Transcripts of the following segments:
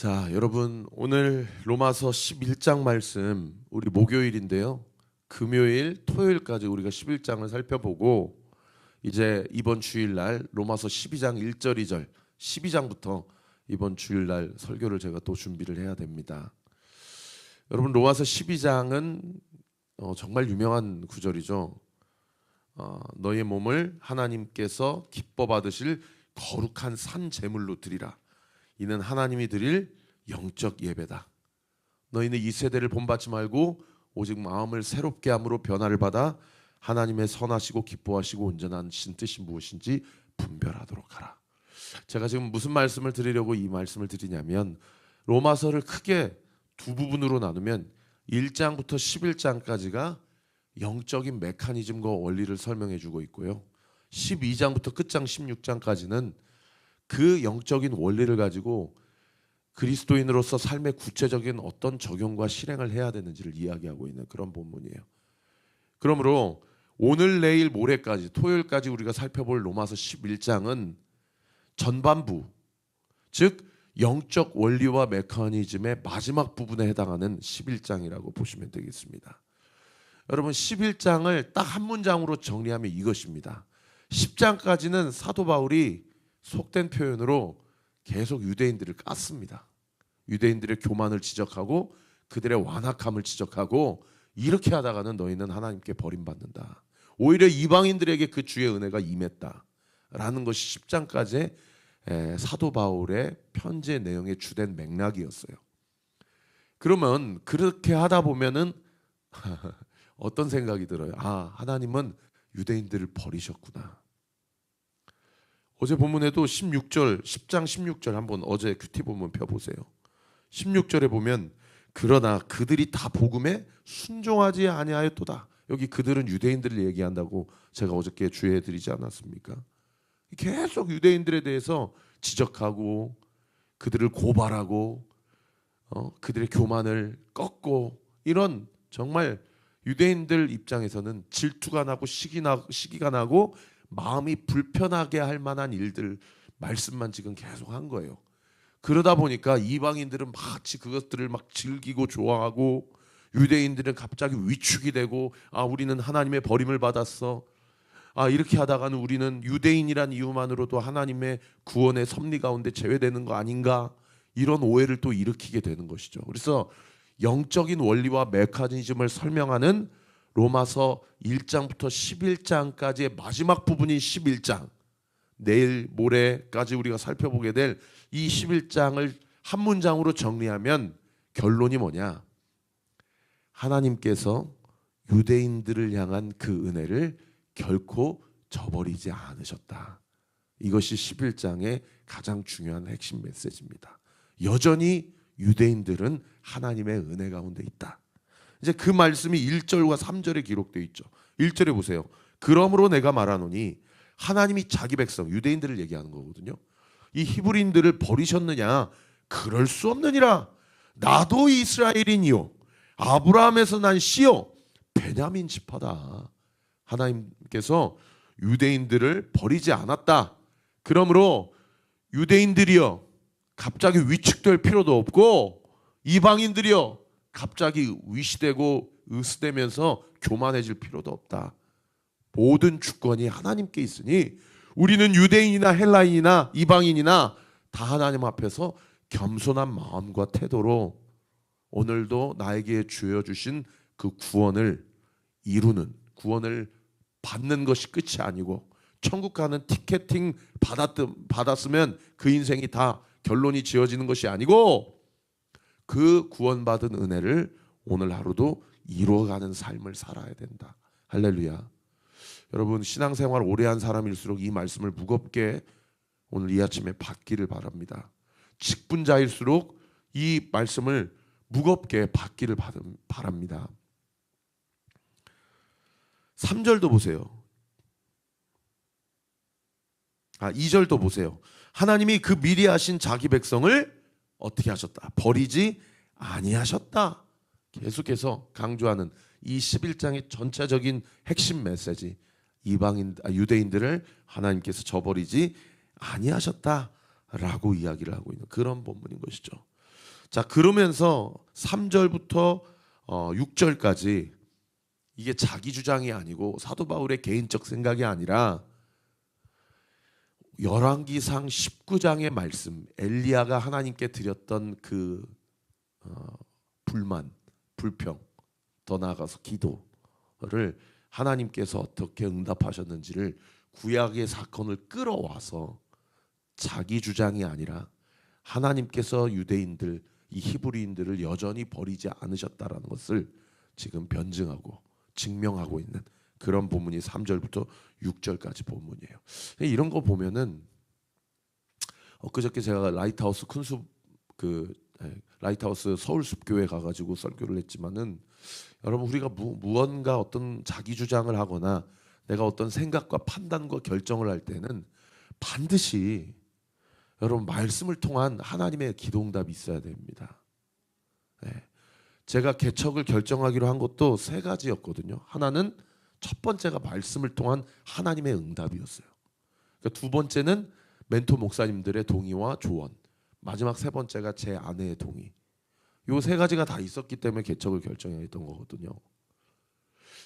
자, 여러분 오늘 로마서 11장 말씀 우리 목요일인데요. 금요일, 토요일까지 우리가 11장을 살펴보고 이제 이번 주일 날 로마서 12장 1절 2절 12장부터 이번 주일 날 설교를 제가 또 준비를 해야 됩니다. 여러분 로마서 12장은 어, 정말 유명한 구절이죠. 어, 너의 몸을 하나님께서 기뻐 받으실 거룩한 산 제물로 드리라. 이는 하나님이 드릴 영적 예배다. 너희는 이 세대를 본받지 말고 오직 마음을 새롭게 함으로 변화를 받아 하나님의 선하시고 기뻐하시고 온전한 신 뜻이 무엇인지 분별하도록 하라. 제가 지금 무슨 말씀을 드리려고 이 말씀을 드리냐면 로마서를 크게 두 부분으로 나누면 1장부터 11장까지가 영적인 메커니즘과 원리를 설명해 주고 있고요. 12장부터 끝장 16장까지는 그 영적인 원리를 가지고 그리스도인으로서 삶의 구체적인 어떤 적용과 실행을 해야 되는지를 이야기하고 있는 그런 본문이에요. 그러므로 오늘 내일 모레까지 토요일까지 우리가 살펴볼 로마서 11장은 전반부 즉 영적 원리와 메커니즘의 마지막 부분에 해당하는 11장이라고 보시면 되겠습니다. 여러분 11장을 딱 한 문장으로 정리하면 이것입니다. 10장까지는 사도 바울이 속된 표현으로 계속 유대인들을 깠습니다. 유대인들의 교만을 지적하고 그들의 완악함을 지적하고 이렇게 하다가는 너희는 하나님께 버림받는다. 오히려 이방인들에게 그 주의 은혜가 임했다라는 것이 10장까지의 사도 바울의 편지의 내용의 주된 맥락이었어요. 그러면 그렇게 하다 보면은 어떤 생각이 들어요? 아, 하나님은 유대인들을 버리셨구나. 어제 본문에도 16절, 10장 16절 한번 어제 큐티 본문 펴보세요. 16절에 보면 그러나 그들이 다 복음에 순종하지 아니하였도다. 여기 그들은 유대인들을 얘기한다고 제가 어저께 주의해 드리지 않았습니까? 계속 유대인들에 대해서 지적하고 그들을 고발하고 어, 그들의 교만을 꺾고 이런 정말 유대인들 입장에서는 질투가 나고 시기 나, 시기가 나고 마음이 불편하게 할 만한 일들 말씀만 지금 계속 한 거예요. 그러다 보니까 이방인들은 마치 그것들을 막 즐기고 좋아하고 유대인들은 갑자기 위축이 되고 아 우리는 하나님의 버림을 받았어. 아 이렇게 하다가는 우리는 유대인이란 이유만으로도 하나님의 구원의 섭리 가운데 제외되는 거 아닌가? 이런 오해를 또 일으키게 되는 것이죠. 그래서 영적인 원리와 메커니즘을 설명하는 로마서 1장부터 11장까지의 마지막 부분인 11장 내일 모레까지 우리가 살펴보게 될 이 11장을 한 문장으로 정리하면 결론이 뭐냐? 하나님께서 유대인들을 향한 그 은혜를 결코 저버리지 않으셨다. 이것이 11장의 가장 중요한 핵심 메시지입니다. 여전히 유대인들은 하나님의 은혜 가운데 있다. 이제 그 말씀이 1절과 3절에 기록되어 있죠. 1절에 보세요. 그러므로 내가 말하노니 하나님이 자기 백성 유대인들을 얘기하는 거거든요. 이 히브리인들을 버리셨느냐? 그럴 수 없느니라. 나도 이스라엘인이요. 아브라함에서 난 씨요. 베냐민 지파다. 하나님께서 유대인들을 버리지 않았다. 그러므로 유대인들이여 갑자기 위축될 필요도 없고 이방인들이여 갑자기 위시되고 으스대면서 교만해질 필요도 없다. 모든 주권이 하나님께 있으니 우리는 유대인이나 헬라인이나 이방인이나 다 하나님 앞에서 겸손한 마음과 태도로 오늘도 나에게 주어 주신 그 구원을 이루는 구원을 받는 것이 끝이 아니고 천국 가는 티켓팅 받았, 받았으면 그 인생이 다 결론이 지어지는 것이 아니고 그 구원받은 은혜를 오늘 하루도 이루어가는 삶을 살아야 된다. 할렐루야. 여러분 신앙생활 오래 한 사람일수록 이 말씀을 무겁게 오늘 이 아침에 받기를 바랍니다. 직분자일수록 이 말씀을 무겁게 받기를 바랍니다. 3절도 보세요. 아, 2절도 보세요. 하나님이 그 미리 하신 자기 백성을 어떻게 하셨다? 버리지 아니하셨다. 계속해서 강조하는 이 11장의 전체적인 핵심 메시지 이방인 아, 유대인들을 하나님께서 저버리지 아니하셨다라고 이야기를 하고 있는 그런 본문인 것이죠. 자 그러면서 3절부터 어, 6절까지 이게 자기 주장이 아니고 사도 바울의 개인적 생각이 아니라 열왕기상 19장의 말씀 엘리야가 하나님께 드렸던 그 어, 불만, 불평, 더 나아가서 기도를 하나님께서 어떻게 응답하셨는지를 구약의 사건을 끌어와서 자기 주장이 아니라 하나님께서 유대인들 이 히브리인들을 여전히 버리지 않으셨다라는 것을 지금 변증하고 증명하고 있는 그런 본문이 3절부터 6절까지 본문이에요. 이런 거 보면은 엊그저께 제가 라이트하우스 큰숲 그 예, 라이트하우스 서울 숲교회 가가지고 설교를 했지만은 여러분 우리가 무, 무언가 어떤 자기 주장을 하거나 내가 어떤 생각과 판단과 결정을 할 때는 반드시 여러분 말씀을 통한 하나님의 기도응답이 있어야 됩니다. 예. 제가 개척을 결정하기로 한 것도 세 가지였거든요. 하나는 첫 번째가 말씀을 통한 하나님의 응답이었어요. 그러니까 두 번째는 멘토 목사님들의 동의와 조언. 마지막 세 번째가 제 아내의 동의. 요 세 가지가 다 있었기 때문에 개척을 결정했던 거거든요.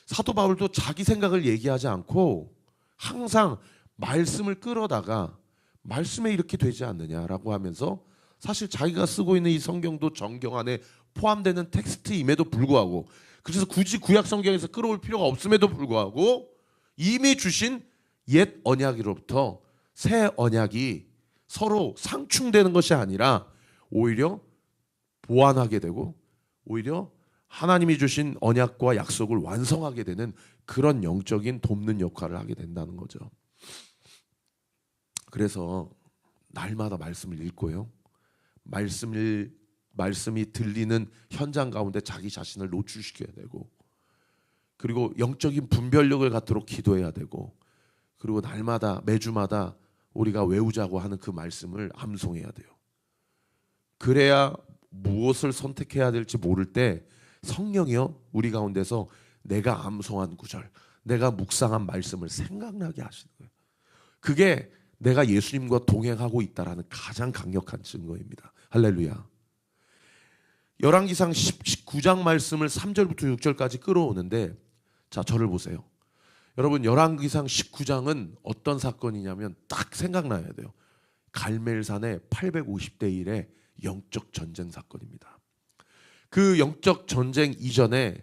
사도 바울도 자기 생각을 얘기하지 않고 항상 말씀을 끌어다가 말씀에 이렇게 되지 않느냐라고 하면서 사실 자기가 쓰고 있는 이 성경도 정경 안에 포함되는 텍스트임에도 불구하고 그래서 굳이 구약 성경에서 끌어올 필요가 없음에도 불구하고 이미 주신 옛 언약으로부터 새 언약이 서로 상충되는 것이 아니라 오히려 보완하게 되고 오히려 하나님이 주신 언약과 약속을 완성하게 되는 그런 영적인 돕는 역할을 하게 된다는 거죠. 그래서 날마다 말씀을 읽고요. 말씀을 말씀이 들리는 현장 가운데 자기 자신을 노출시켜야 되고 그리고 영적인 분별력을 갖도록 기도해야 되고 그리고 날마다 매주마다 우리가 외우자고 하는 그 말씀을 암송해야 돼요. 그래야 무엇을 선택해야 될지 모를 때 성령이요 우리 가운데서 내가 암송한 구절, 내가 묵상한 말씀을 생각나게 하시는 거예요. 그게 내가 예수님과 동행하고 있다라는 가장 강력한 증거입니다. 할렐루야. 열왕기상 19장 말씀을 3절부터 6절까지 끌어오는데 자 저를 보세요. 여러분 열왕기상 19장은 어떤 사건이냐면 딱 생각나야 돼요. 갈멜산의 850대 1의 영적 전쟁 사건입니다. 그 영적 전쟁 이전에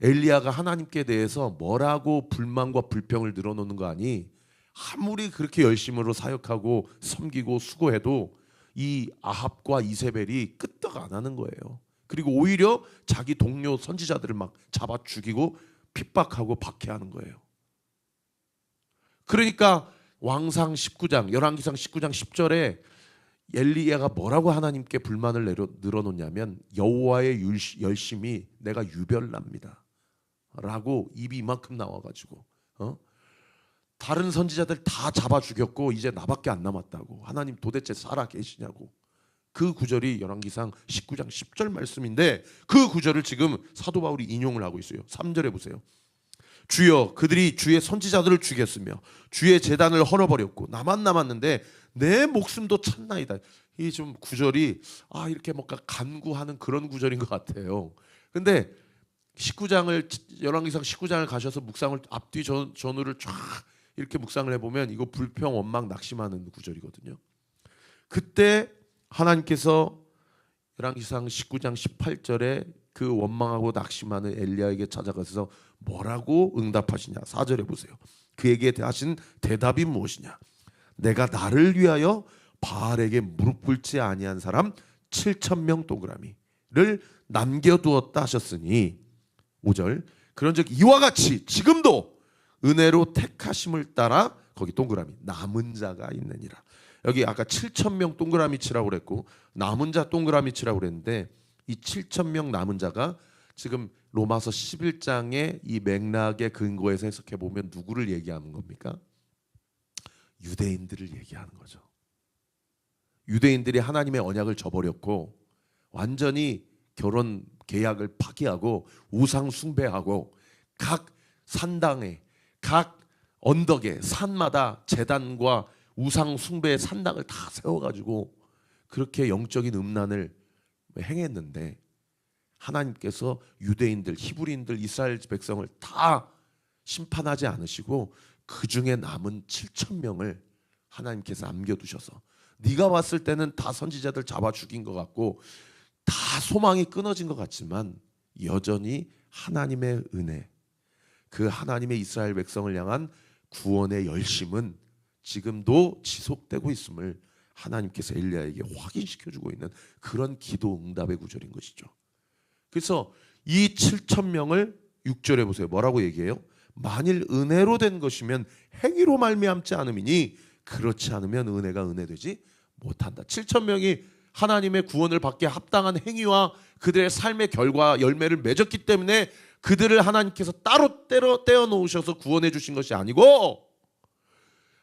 엘리야가 하나님께 대해서 뭐라고 불만과 불평을 늘어놓는 거 아니? 아무리 그렇게 열심으로 사역하고 섬기고 수고해도 이 아합과 이세벨이 끄떡 안 하는 거예요. 그리고 오히려 자기 동료 선지자들을 막 잡아 죽이고 핍박하고 박해하는 거예요. 그러니까 왕상 19장, 열왕기상 19장 10절에 엘리야가 뭐라고 하나님께 불만을 내려 늘어놓냐면 여호와의 열심이 내가 유별납니다. 라고 입이 이만큼 나와가지고 어? 다른 선지자들 다 잡아 죽였고 이제 나밖에 안 남았다고 하나님 도대체 살아 계시냐고 그 구절이 열왕기상 19장 10절 말씀인데 그 구절을 지금 사도 바울이 인용을 하고 있어요. 3절에 보세요. 주여 그들이 주의 선지자들을 죽였으며 주의 재단을 헐어버렸고 나만 남았는데 내 목숨도 찾나이다. 이 좀 구절이 아 이렇게 뭔가 간구하는 그런 구절인 것 같아요. 근데 19장을 열왕기상 19장을 가셔서 묵상을 앞뒤 전, 전후를 쫙 이렇게 묵상을 해보면 이거 불평 원망 낙심하는 구절이거든요. 그때 하나님께서 열왕기상 19장 18절에 그 원망하고 낙심하는 엘리야에게 찾아가서 뭐라고 응답하시냐? 4절에 보세요. 그에게 하신 대답이 무엇이냐? 내가 나를 위하여 바알에게 무릎 꿇지 아니한 사람 7천 명 동그라미를 남겨두었다 하셨으니 5절 그런즉 이와 같이 지금도 은혜로 택하심을 따라 거기 동그라미 남은 자가 있느니라. 여기 아까 7천 명 동그라미 치라고 그랬고 남은 자 동그라미 치라고 그랬는데 이 7천 명 남은 자가 지금 로마서 11장의 이 맥락의 근거에서 해석해 보면 누구를 얘기하는 겁니까? 유대인들을 얘기하는 거죠. 유대인들이 하나님의 언약을 저버렸고 완전히 결혼 계약을 파기하고 우상 숭배하고 각 산당에 각 언덕에 산마다 재단과 우상 숭배의 산당을 다 세워가지고 그렇게 영적인 음란을 행했는데 하나님께서 유대인들, 히브리인들, 이스라엘 백성을 다 심판하지 않으시고 그 중에 남은 7천 명을 하나님께서 남겨두셔서 네가 왔을 때는 다 선지자들 잡아 죽인 것 같고 다 소망이 끊어진 것 같지만 여전히 하나님의 은혜, 그 하나님의 이스라엘 백성을 향한 구원의 열심은 지금도 지속되고 있음을 하나님께서 엘리야에게 확인시켜 주고 있는 그런 기도 응답의 구절인 것이죠. 그래서 이 7천 명을 6절에 보세요. 뭐라고 얘기해요? 만일 은혜로 된 것이면 행위로 말미암지 않음이니 그렇지 않으면 은혜가 은혜되지 못한다. 7천 명이 하나님의 구원을 받게 합당한 행위와 그들의 삶의 결과 열매를 맺었기 때문에 그들을 하나님께서 따로 떼어 떼어 놓으셔서 구원해 주신 것이 아니고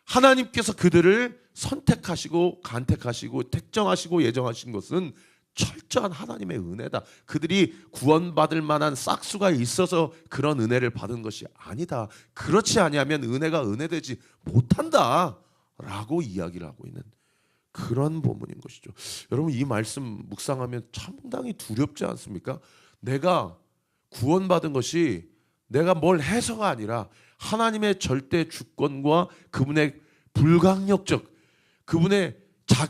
하나님께서 그들을 선택하시고 간택하시고 택정하시고 예정하신 것은 철저한 하나님의 은혜다. 그들이 구원받을 만한 싹수가 있어서 그런 은혜를 받은 것이 아니다. 그렇지 아니하면 은혜가 은혜되지 못한다 라고 이야기를 하고 있는 그런 본문인 것이죠. 여러분 이 말씀 묵상하면 상당히 두렵지 않습니까? 내가 구원받은 것이 내가 뭘 해서가 아니라 하나님의 절대 주권과 그분의 불강력적 그분의 자,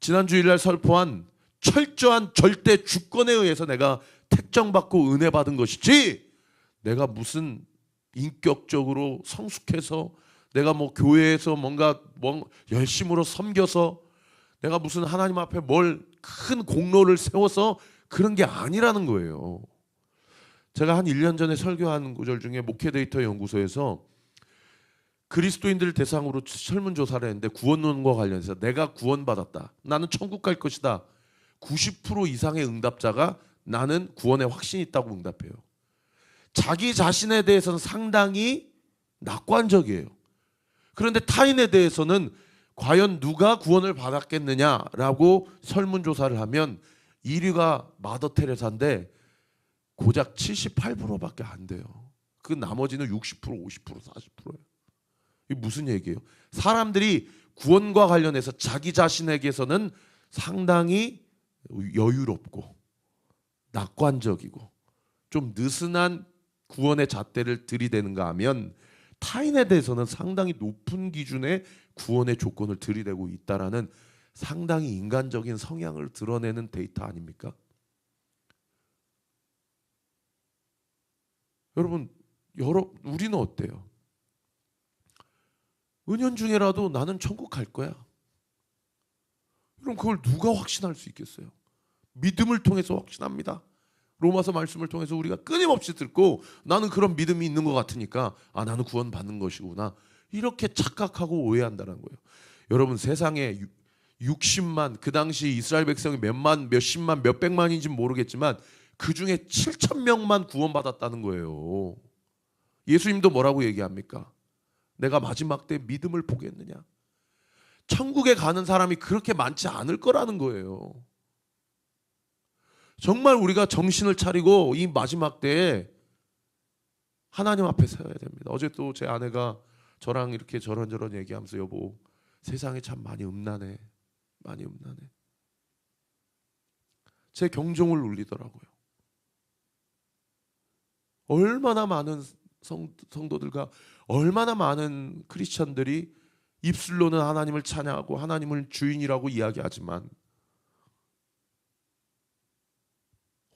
지난 주일날 설포한 철저한 절대 주권에 의해서 내가 택정받고 은혜 받은 것이지 내가 무슨 인격적으로 성숙해서 내가 뭐 교회에서 뭔가 뭐 열심으로 섬겨서 내가 무슨 하나님 앞에 뭘 큰 공로를 세워서 그런 게 아니라는 거예요. 제가 한 1년 전에 설교한 구절 중에 목회 데이터 연구소에서 그리스도인들을 대상으로 설문조사를 했는데 구원론과 관련해서 내가 구원받았다. 나는 천국 갈 것이다. 90% 이상의 응답자가 나는 구원에 확신이 있다고 응답해요. 자기 자신에 대해서는 상당히 낙관적이에요. 그런데 타인에 대해서는 과연 누가 구원을 받았겠느냐라고 설문조사를 하면 1위가 마더 테레사인데 고작 78%밖에 안 돼요. 그 나머지는 60%, 50%, 40%예요. 이게 무슨 얘기예요? 사람들이 구원과 관련해서 자기 자신에게서는 상당히 여유롭고 낙관적이고 좀 느슨한 구원의 잣대를 들이대는가 하면 타인에 대해서는 상당히 높은 기준의 구원의 조건을 들이대고 있다라는 상당히 인간적인 성향을 드러내는 데이터 아닙니까? 여러분, 여러 우리는 어때요? 은연 중에라도 나는 천국 갈 거야. 그럼 그걸 누가 확신할 수 있겠어요? 믿음을 통해서 확신합니다. 로마서 말씀을 통해서 우리가 끊임없이 듣고 나는 그런 믿음이 있는 것 같으니까 아 나는 구원 받는 것이구나 이렇게 착각하고 오해한다는 거예요. 여러분 세상에 60만 그 당시 이스라엘 백성이 몇만 몇십만 몇백만인지 모르겠지만 그 중에 7천 명만 구원받았다는 거예요. 예수님도 뭐라고 얘기합니까? 내가 마지막 때 믿음을 보겠느냐? 천국에 가는 사람이 그렇게 많지 않을 거라는 거예요. 정말 우리가 정신을 차리고 이 마지막 때에 하나님 앞에 서야 됩니다. 어제 또 제 아내가 저랑 이렇게 저런저런 얘기하면서 여보 세상에 참 많이 음란해. 많이 음란해. 제 경종을 울리더라고요. 얼마나 많은 성, 성도들과 얼마나 많은 크리스천들이 입술로는 하나님을 찬양하고 하나님을 주인이라고 이야기하지만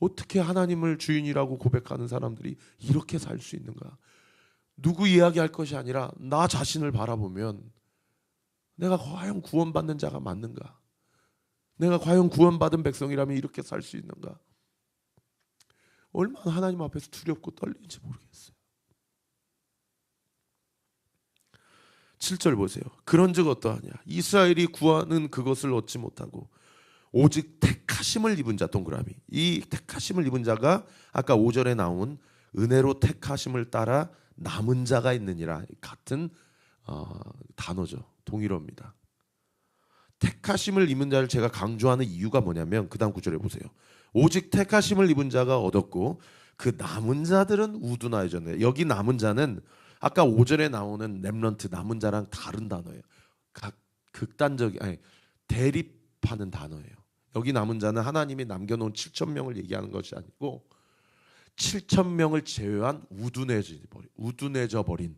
어떻게 하나님을 주인이라고 고백하는 사람들이 이렇게 살 수 있는가? 누구 이야기할 것이 아니라 나 자신을 바라보면 내가 과연 구원받는 자가 맞는가? 내가 과연 구원받은 백성이라면 이렇게 살 수 있는가? 얼마나 하나님 앞에서 두렵고 떨리는지 모르겠어요. 7절 보세요. 그런즉 어떠하냐? 이스라엘이 구하는 그것을 얻지 못하고 오직 택하심을 입은 자 동그라미. 이 택하심을 입은 자가 아까 5절에 나온 은혜로 택하심을 따라 남은 자가 있느니라 같은 어, 단어죠. 동일어입니다. 택하심을 입은 자를 제가 강조하는 이유가 뭐냐면 그 다음 구절에 보세요. 오직 택하심을 입은 자가 얻었고 그 남은 자들은 우둔하여졌네. 여기 남은 자는 아까 5절에 나오는 렘런트 남은 자랑 다른 단어예요. 각 극단적인 아니 대립하는 단어예요. 여기 남은 자는 하나님이 남겨놓은 7천 명을 얘기하는 것이 아니고 7천 명을 제외한 우둔해져 버린 우둔해져 버린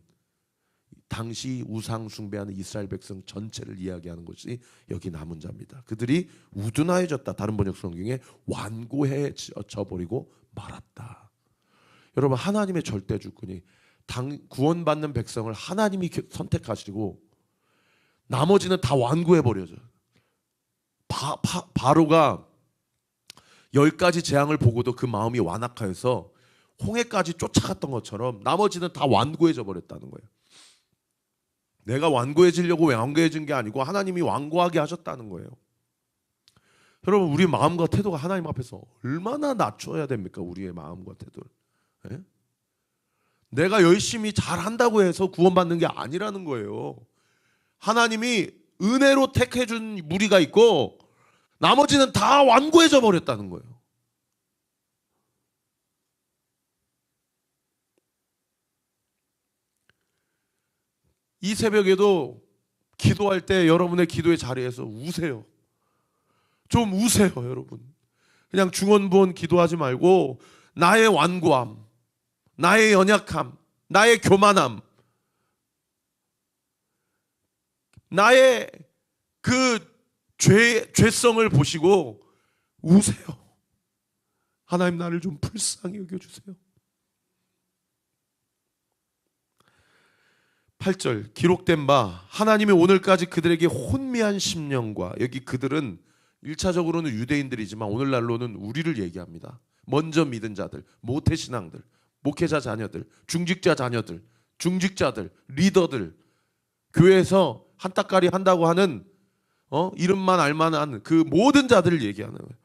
당시 우상 숭배하는 이스라엘 백성 전체를 이야기하는 것이 여기 남은 자입니다. 그들이 우둔하여졌다. 다른 번역 성경에 완고해져 버리고 말았다. 여러분 하나님의 절대 주권이 당 구원받는 백성을 하나님이 겨- 선택하시고 나머지는 다 완고해 버려져. 바, 바, 바로가 열 가지 재앙을 보고도 그 마음이 완악하여서 홍해까지 쫓아갔던 것처럼 나머지는 다 완고해져 버렸다는 거예요. 내가 완고해지려고 완고해진 게 아니고 하나님이 완고하게 하셨다는 거예요. 여러분 우리 마음과 태도가 하나님 앞에서 얼마나 낮춰야 됩니까? 우리의 마음과 태도를. 예? 내가 열심히 잘한다고 해서 구원받는 게 아니라는 거예요. 하나님이 은혜로 택해 준 무리가 있고 나머지는 다 완고해져 버렸다는 거예요. 이 새벽에도 기도할 때 여러분의 기도의 자리에서 우세요. 좀 우세요, 여러분. 그냥 중언부언 기도하지 말고 나의 완고함, 나의 연약함, 나의 교만함, 나의 그 죄, 죄성을 보시고 우세요. 하나님 나를 좀 불쌍히 여겨주세요. 8절 기록된 바 하나님이 오늘까지 그들에게 혼미한 심령과 여기 그들은 1차적으로는 유대인들이지만 오늘날로는 우리를 얘기합니다. 먼저 믿은 자들, 모태 신앙들, 목회자 자녀들, 중직자 자녀들, 중직자들, 리더들, 교회에서 한따까리 한다고 하는 어? 이름만 알만한 그 모든 자들을 얘기하는 거예요.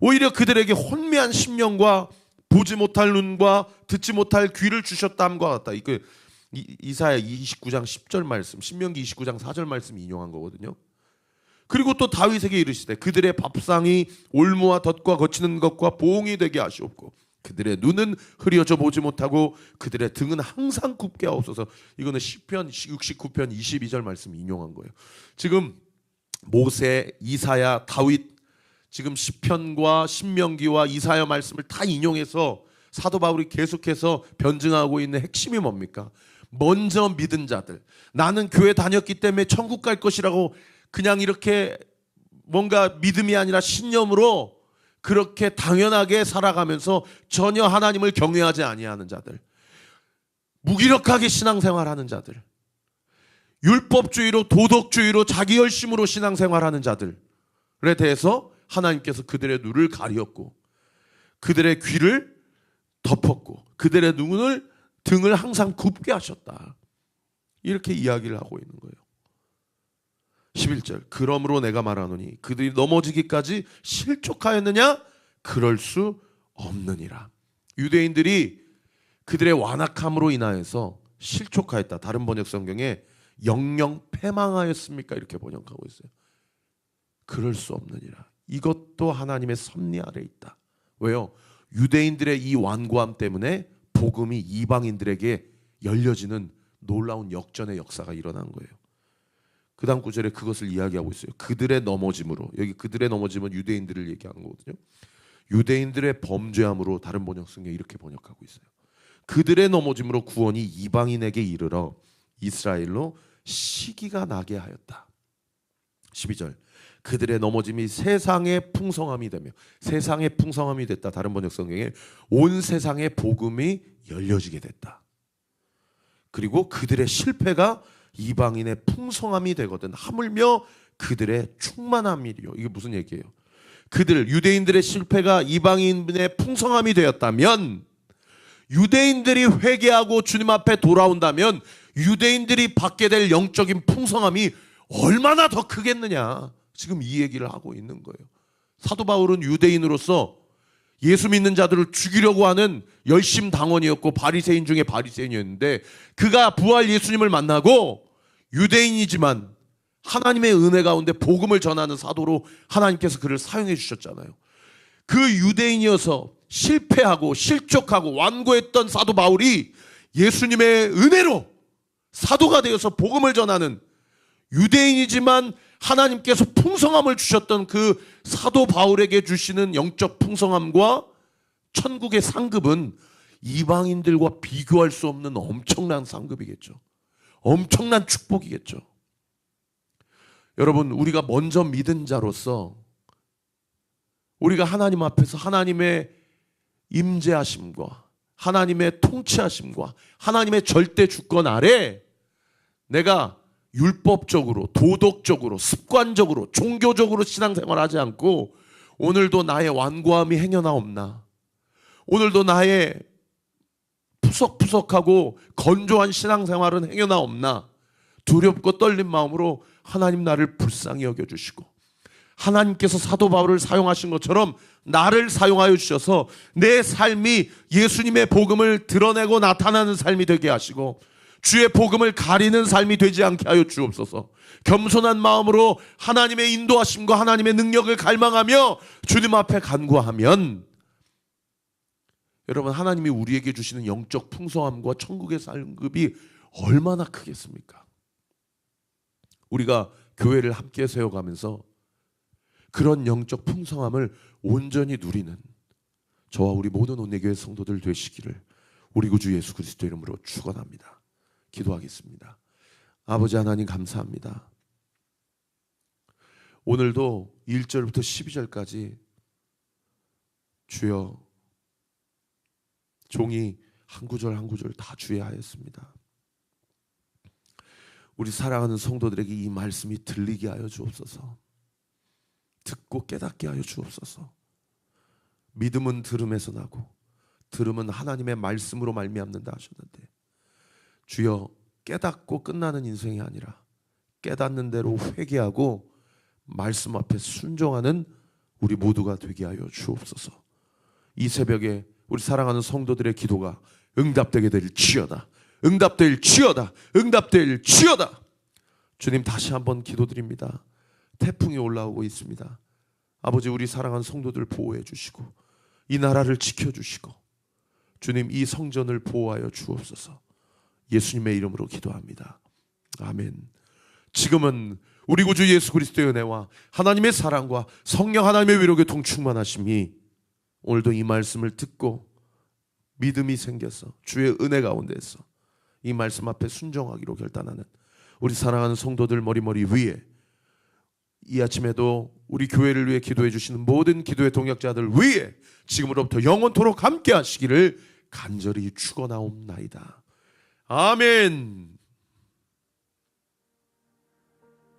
오히려 그들에게 혼미한 심령과 보지 못할 눈과 듣지 못할 귀를 주셨다 함과 같다. 이그 이- 이사야 29장 10절 말씀, 신명기 29장 4절 말씀 인용한 거거든요. 그리고 또 다윗에게 이르시되 그들의 밥상이 올무와 덫과 거치는 것과 보응이 되게 하시옵고 그들의 눈은 흐려져 보지 못하고 그들의 등은 항상 굽게 하옵소서. 이거는 시편 69편 22절 말씀 인용한 거예요. 지금 모세, 이사야, 다윗 지금 시편과 신명기와 이사야 말씀을 다 인용해서 사도 바울이 계속해서 변증하고 있는 핵심이 뭡니까? 먼저 믿은 자들. 나는 교회 다녔기 때문에 천국 갈 것이라고 그냥 이렇게 뭔가 믿음이 아니라 신념으로 그렇게 당연하게 살아가면서 전혀 하나님을 경외하지 아니하는 자들. 무기력하게 신앙생활하는 자들. 율법주의로 도덕주의로 자기 열심으로 신앙생활하는 자들에 대해서 하나님께서 그들의 눈을 가리었고 그들의 귀를 덮었고 그들의 눈을 등을 항상 굽게 하셨다. 이렇게 이야기를 하고 있는 거예요. 11절 그러므로 내가 말하노니 그들이 넘어지기까지 실족하였느냐 그럴 수 없느니라. 유대인들이 그들의 완악함으로 인하여서 실족하였다. 다른 번역 성경에 영영 패망하였습니까? 이렇게 번역하고 있어요. 그럴 수 없느니라. 이것도 하나님의 섭리 아래 있다. 왜요? 유대인들의 이 완고함 때문에 복음이 이방인들에게 열려지는 놀라운 역전의 역사가 일어난 거예요. 그 다음 구절에 그것을 이야기하고 있어요. 그들의 넘어짐으로 여기 그들의 넘어짐은 유대인들을 얘기하는 거거든요. 유대인들의 범죄함으로 다른 번역 성경 이렇게 번역하고 있어요. 그들의 넘어짐으로 구원이 이방인에게 이르러 이스라엘로 시기가 나게 하였다. 12절 그들의 넘어짐이 세상의 풍성함이 되며 세상의 풍성함이 됐다. 다른 번역 성경에 온 세상의 복음이 열려지게 됐다. 그리고 그들의 실패가 이방인의 풍성함이 되거든. 하물며 그들의 충만함이리요. 이게 무슨 얘기예요? 그들 유대인들의 실패가 이방인의 풍성함이 되었다면 유대인들이 회개하고 주님 앞에 돌아온다면 유대인들이 받게 될 영적인 풍성함이 얼마나 더 크겠느냐. 지금 이 얘기를 하고 있는 거예요. 사도 바울은 유대인으로서 예수 믿는 자들을 죽이려고 하는 열심 당원이었고 바리새인 중에 바리새인이었는데 그가 부활 예수님을 만나고 유대인이지만 하나님의 은혜 가운데 복음을 전하는 사도로 하나님께서 그를 사용해 주셨잖아요. 그 유대인이어서 실패하고 실족하고 완고했던 사도 바울이 예수님의 은혜로 사도가 되어서 복음을 전하는 유대인이지만 하나님께서 풍성함을 주셨던 그 사도 바울에게 주시는 영적 풍성함과 천국의 상급은 이방인들과 비교할 수 없는 엄청난 상급이겠죠. 엄청난 축복이겠죠. 여러분, 우리가 먼저 믿은 자로서 우리가 하나님 앞에서 하나님의 임재하심과 하나님의 통치하심과 하나님의 절대 주권 아래 내가 율법적으로 도덕적으로 습관적으로 종교적으로 신앙생활 하지 않고 오늘도 나의 완고함이 행여나옵나? 오늘도 나의 푸석푸석하고 건조한 신앙생활은 행여나옵나? 두렵고 떨린 마음으로 하나님 나를 불쌍히 여겨주시고 하나님께서 사도 바울을 사용하신 것처럼 나를 사용하여 주셔서 내 삶이 예수님의 복음을 드러내고 나타나는 삶이 되게 하시고 주의 복음을 가리는 삶이 되지 않게 하여 주옵소서. 겸손한 마음으로 하나님의 인도하심과 하나님의 능력을 갈망하며 주님 앞에 간구하면 여러분 하나님이 우리에게 주시는 영적 풍성함과 천국의 상급이 얼마나 크겠습니까? 우리가 교회를 함께 세워가면서 그런 영적 풍성함을 온전히 누리는 저와 우리 모든 온내교회 성도들 되시기를 우리 구주 예수 그리스도 이름으로 축원합니다. 기도하겠습니다. 아버지 하나님 감사합니다. 오늘도 1절부터 12절까지 주여 종이 한 구절 한 구절 다 주의 하였습니다. 우리 사랑하는 성도들에게 이 말씀이 들리게 하여 주옵소서. 듣고 깨닫게 하여 주옵소서. 믿음은 들음에서 나고 들음은 하나님의 말씀으로 말미암는다 하셨는데 주여 깨닫고 끝나는 인생이 아니라 깨닫는 대로 회개하고 말씀 앞에 순종하는 우리 모두가 되게 하여 주옵소서. 이 새벽에 우리 사랑하는 성도들의 기도가 응답되게 될 지어다. 응답될 지어다. 응답될 지어다. 주님 다시 한번 기도드립니다. 태풍이 올라오고 있습니다. 아버지 우리 사랑하는 성도들 보호해 주시고 이 나라를 지켜 주시고 주님 이 성전을 보호하여 주옵소서. 예수님의 이름으로 기도합니다. 아멘. 지금은 우리 구주 예수 그리스도의 은혜와 하나님의 사랑과 성령 하나님의 위로 교통 충만하심이 오늘도 이 말씀을 듣고 믿음이 생겨서 주의 은혜 가운데서 이 말씀 앞에 순종하기로 결단하는 우리 사랑하는 성도들 머리머리 위에 이 아침에도 우리 교회를 위해 기도해 주시는 모든 기도의 동역자들 위에 지금으로부터 영원토록 함께 하시기를 간절히 축원하옵나이다. 아멘.